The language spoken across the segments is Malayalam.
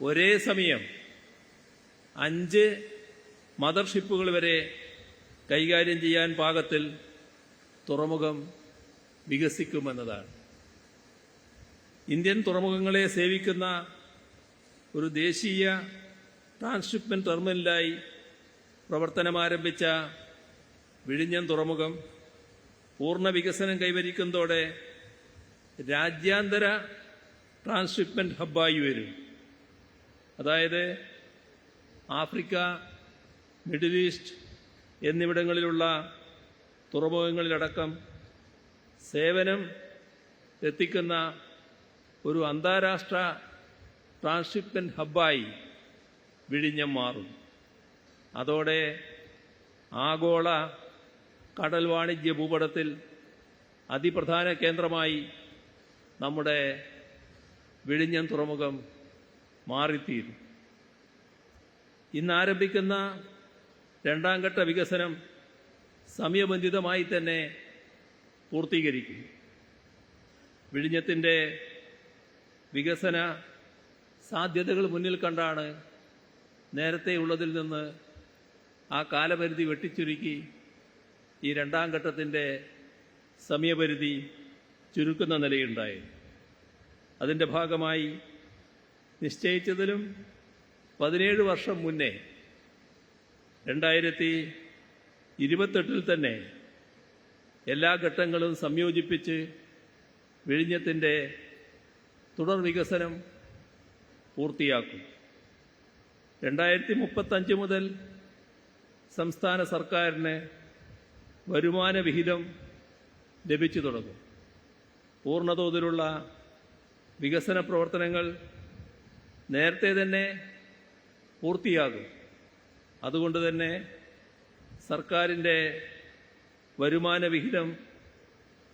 ഒരേ സമയം അഞ്ച് മദർഷിപ്പുകൾ വരെ കൈകാര്യം ചെയ്യാൻ പാകത്തിൽ തുറമുഖം വികസിക്കുമെന്നതാണ്. ഇന്ത്യൻ തുറമുഖങ്ങളെ സേവിക്കുന്ന ഒരു ദേശീയ ട്രാൻസ്ഷിപ്മെന്റ് ടെർമിനലായി പ്രവർത്തനമാരംഭിച്ച വിഴിഞ്ഞം തുറമുഖം പൂർണ വികസനം കൈവരിക്കുന്നതോടെ രാജ്യാന്തര ട്രാൻസ്ഷിപ്മെന്റ് ഹബ്ബായി വരും അതായത് ആഫ്രിക്ക മിഡിൽ ഈസ്റ്റ് എന്നിവിടങ്ങളിലുള്ള തുറമുഖങ്ങളിലടക്കം സേവനം എത്തിക്കുന്ന ഒരു അന്താരാഷ്ട്ര ട്രാൻസ്ഷിപ്മെന്റ് ഹബ്ബായി വിഴിഞ്ഞം മാറും. അതോടെ ആഗോള കടൽ വാണിജ്യ ഭൂപടത്തിൽ അതിപ്രധാന കേന്ദ്രമായി നമ്മുടെ വിഴിഞ്ഞം തുറമുഖം മാറിത്തീരും. ഇന്ന് ആരംഭിക്കുന്ന രണ്ടാം ഘട്ട വികസനം സമയബന്ധിതമായി തന്നെ പൂർത്തീകരിക്കും. വിഴിഞ്ഞത്തിന്റെ വികസന സാധ്യതകൾ മുന്നിൽ കണ്ടാണ് നേരത്തെ ഉള്ളതിൽ നിന്ന് ആ കാലപരിധി വെട്ടിച്ചുരുക്കി ഈ രണ്ടാം ഘട്ടത്തിന്റെ സമയപരിധി ചുരുക്കുന്ന നിലയുണ്ടായി അതിന്റെ ഭാഗമായി നിശ്ചയിച്ചതിലും പതിനേഴ് വർഷം മുന്നേ രണ്ടായിരത്തി ഇരുപത്തെട്ടിൽ തന്നെ എല്ലാ ഘട്ടങ്ങളും സംയോജിപ്പിച്ച് വിഴിഞ്ഞത്തിന്റെ തുടർ വികസനം പൂർത്തിയാക്കും. രണ്ടായിരത്തി മുപ്പത്തഞ്ച് മുതൽ സംസ്ഥാന സർക്കാരിന് വരുമാന വിഹിതം ലഭിച്ചു തുടങ്ങും. പൂർണതോതിലുള്ള വികസന പ്രവർത്തനങ്ങൾ നേരത്തെ തന്നെ പൂർത്തിയാകും. അതുകൊണ്ട് തന്നെ സർക്കാരിന്റെ വരുമാന വിഹിതം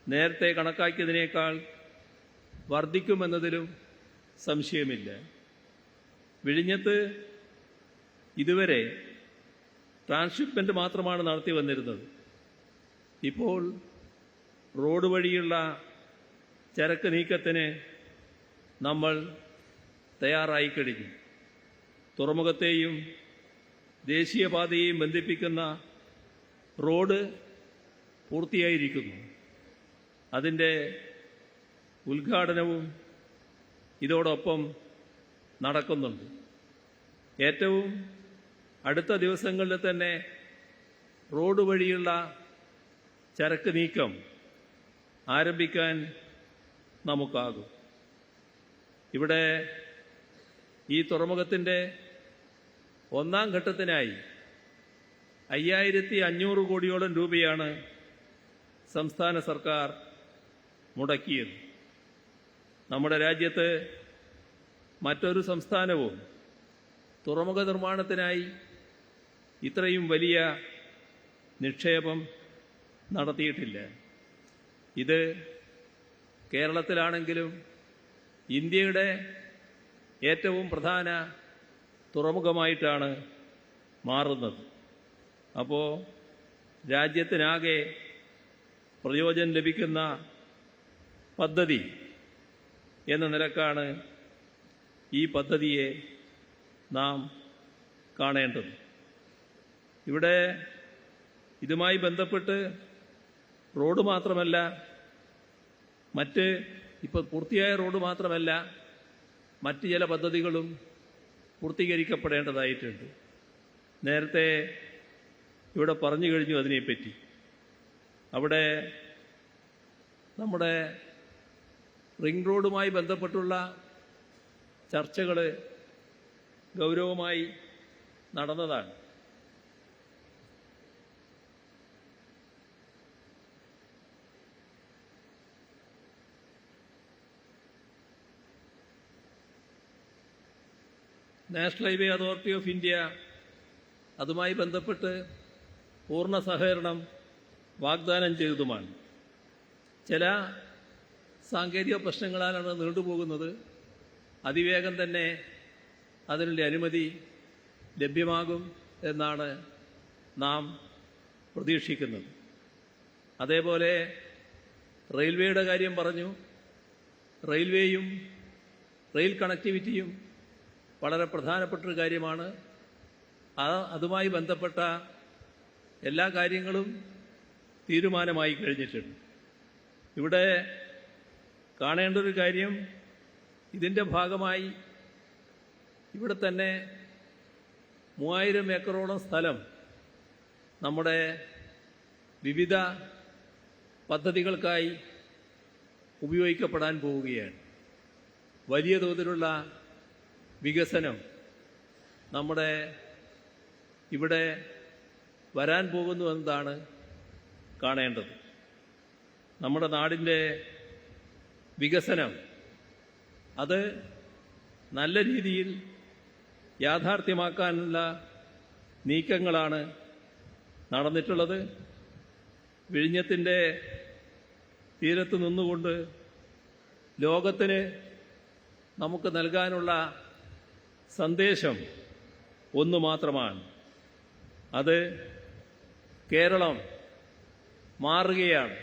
നേരത്തെ കണക്കാക്കിയതിനേക്കാൾ വർദ്ധിക്കുമെന്നതിലും സംശയമില്ല. വിഴിഞ്ഞത്ത് ഇതുവരെ ട്രാൻസ്ഷിപ്മെന്റ് മാത്രമാണ് നടത്തി വന്നിരുന്നത്. ഇപ്പോൾ റോഡ് വഴിയുള്ള ചരക്ക് നീക്കത്തിന് നമ്മൾ തയ്യാറായി കഴിഞ്ഞു തുറമുഖത്തെയും ദേശീയപാതയെയും ബന്ധിപ്പിക്കുന്ന റോഡ് പൂർത്തിയായിരിക്കുന്നു. അതിന്റെ ഉദ്ഘാടനവും ഇതോടൊപ്പം നടക്കുന്നുണ്ട്. ഏറ്റവും അടുത്ത ദിവസങ്ങളിൽ തന്നെ റോഡ് വഴിയുള്ള ചരക്ക് നീക്കം ആരംഭിക്കാൻ നമുക്കാകും. ഇവിടെ ഈ തുറമുഖത്തിന്റെ ഒന്നാം ഘട്ടത്തിനായി അയ്യായിരത്തി അഞ്ഞൂറ് കോടിയോളം രൂപയാണ് സംസ്ഥാന സർക്കാർ മുടക്കിയത്. നമ്മുടെ രാജ്യത്ത് മറ്റൊരു സംസ്ഥാനവും തുറമുഖ നിർമ്മാണത്തിനായി ഇത്രയും വലിയ നിക്ഷേപം നടത്തിയിട്ടില്ല. ഇത് കേരളത്തിലാണെങ്കിലും ഇന്ത്യയുടെ ഏറ്റവും പ്രധാന തുറമുഖമായിട്ടാണ് മാറുന്നത്. അപ്പോൾ രാജ്യത്തിനാകെ പ്രയോജനം ലഭിക്കുന്ന പദ്ധതി എന്ന നിലക്കാണ് ഈ പദ്ധതിയെ നാം കാണേണ്ടത്. ഇവിടെ ഇതുമായി ബന്ധപ്പെട്ട് റോഡ് മാത്രമല്ല മറ്റ് ഇപ്പോൾ പൂർത്തിയായ റോഡ് മാത്രമല്ല മറ്റ് ചില പദ്ധതികളും പൂർത്തീകരിക്കപ്പെടേണ്ടതായിട്ടുണ്ട്. നേരത്തെ ഇവിടെ പറഞ്ഞു കഴിഞ്ഞു അതിനെപ്പറ്റി. അവിടെ നമ്മുടെ റിംഗ് റോഡുമായി ബന്ധപ്പെട്ടുള്ള ചർച്ചകൾ ഗൗരവമായി നടന്നതാണ്. National highway authority of India അതുമായി ബന്ധപ്പെട്ട് പൂർണ സഹകരണം വാഗ്ദാനം ചെയ്തതുമാണ്. ചില സാങ്കേതിക പ്രശ്നങ്ങളാലാണ് നീണ്ടുപോകുന്നത്. അതിവേഗം തന്നെ അതിനുള്ള അനുമതി ലഭ്യമാകും എന്നാണ് നാം പ്രതീക്ഷിക്കുന്നത്. അതേപോലെ റെയിൽവേയുടെ കാര്യം പറഞ്ഞു. റെയിൽവേയും റെയിൽ കണക്ടിവിറ്റിയും വളരെ പ്രധാനപ്പെട്ടൊരു കാര്യമാണ്. അതുമായി ബന്ധപ്പെട്ട എല്ലാ കാര്യങ്ങളും തീരുമാനമായി കഴിഞ്ഞിട്ടുണ്ട്. ഇവിടെ കാണേണ്ട ഒരു കാര്യം ഇതിന്റെ ഭാഗമായി ഇവിടെ തന്നെ മൂവായിരം ഏക്കറോളം സ്ഥലം നമ്മുടെ വിവിധ പദ്ധതികൾക്കായി ഉപയോഗിക്കപ്പെടാൻ പോവുകയാണ്. വലിയ തോതിലുള്ള വികസനം നമ്മുടെ ഇവിടെ വരാൻ പോകുന്നു എന്നതാണ് കാണേണ്ടത്. നമ്മുടെ നാടിന്റെ വികസനം അത് നല്ല രീതിയിൽ യാഥാർത്ഥ്യമാക്കാനുള്ള നീക്കങ്ങളാണ് നടന്നിട്ടുള്ളത്. വിഴിഞ്ഞത്തിന്റെ തീരത്ത് നിന്നുകൊണ്ട് ലോകത്തിന് നമുക്ക് നൽകാനുള്ള സന്ദേശം ഒന്ന് മാത്രമാണ്. അത് കേരളം മാറുകയാണ്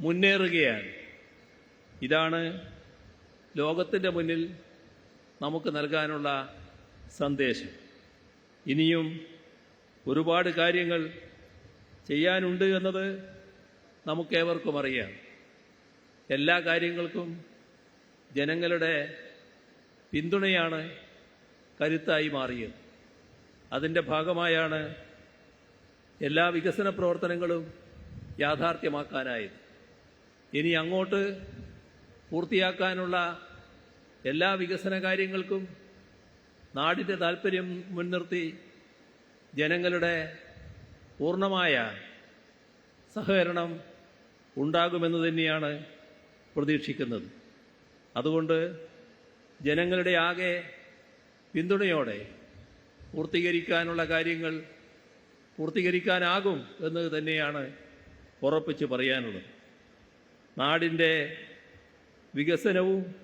മുന്നേറുകയാണ്. ഇതാണ് ലോകത്തിന്റെ മുന്നിൽ നമുക്ക് നൽകാനുള്ള സന്ദേശം. ഇനിയും ഒരുപാട് കാര്യങ്ങൾ ചെയ്യാനുണ്ട് എന്നത് നമുക്കേവർക്കും അറിയാം. എല്ലാ കാര്യങ്ങൾക്കും ജനങ്ങളുടെ പിന്തുണയാണ് കരുത്തായി മാറിയത്. അതിന്റെ ഭാഗമായാണ് എല്ലാ വികസന പ്രവർത്തനങ്ങളും യാഥാർത്ഥ്യമാക്കാനായത്. ഇനി അങ്ങോട്ട് പൂർത്തിയാക്കാനുള്ള എല്ലാ വികസന കാര്യങ്ങൾക്കും നാടിന്റെ താല്പര്യം മുൻനിർത്തി ജനങ്ങളുടെ പൂർണമായ സഹകരണം ഉണ്ടാകുമെന്ന് തന്നെയാണ് പ്രതീക്ഷിക്കുന്നത്. അതുകൊണ്ട് ജനങ്ങളുടെ ആകെ പിന്തുണയോടെ പൂർത്തീകരിക്കാനുള്ള കാര്യങ്ങൾ പൂർത്തീകരിക്കാനാകും എന്ന് തന്നെയാണ് ഉറപ്പിച്ച് പറയാനുള്ളത്. നാടിന്റെ വികസനവും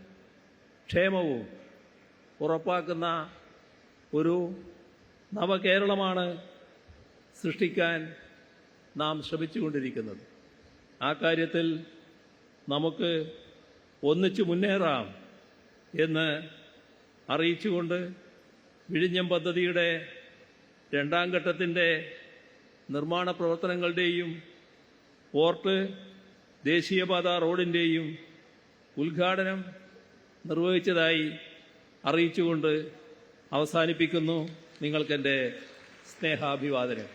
ക്ഷേമവും ഉറപ്പാക്കുന്ന ഒരു നവകേരളമാണ് സൃഷ്ടിക്കാൻ നാം ശ്രമിച്ചുകൊണ്ടിരിക്കുന്നത്. ആ കാര്യത്തിൽ നമുക്ക് ഒന്നിച്ചു മുന്നേറാം എന്ന് അറിയിച്ചുകൊണ്ട് വിഴിഞ്ഞം പദ്ധതിയുടെ രണ്ടാം ഘട്ടത്തിന്റെ നിർമ്മാണ പ്രവർത്തനങ്ങളുടെയും പോർട്ട് ദേശീയപാത റോഡിന്റെയും ഉദ്ഘാടനം നിർവഹിച്ചതായി അറിയിച്ചുകൊണ്ട് അവസാനിപ്പിക്കുന്നു നിങ്ങൾക്കെന്റെ സ്നേഹാഭിവാദനം.